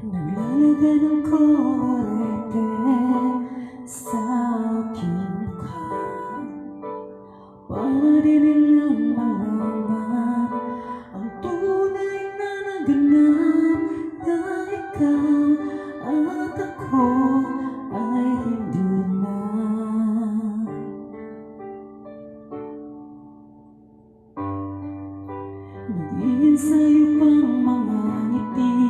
Naglalaga ng kolorete sa aking mukha. Para di nilang malaman Ang tunay na naganap Na ikaw at ako ay hindi na. Nagiging sa'yo pang mga ngiti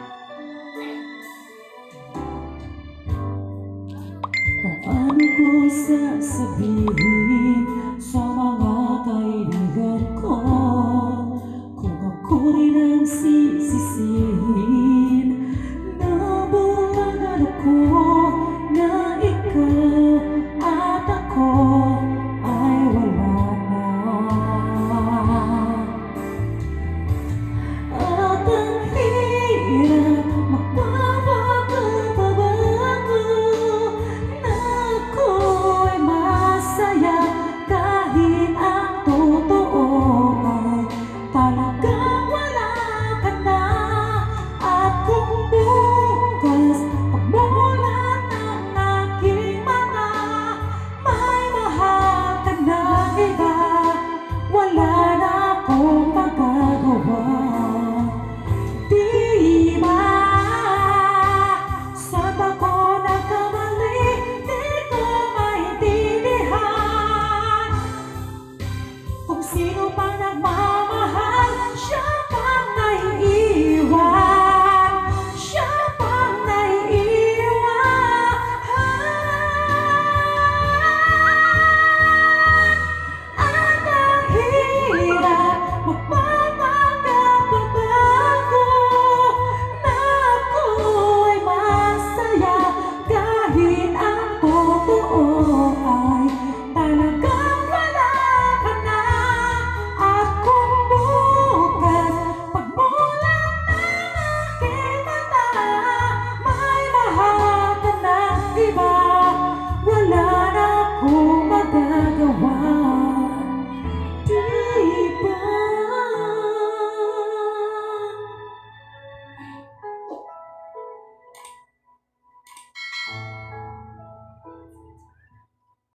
Paano ko sasabihin sa mga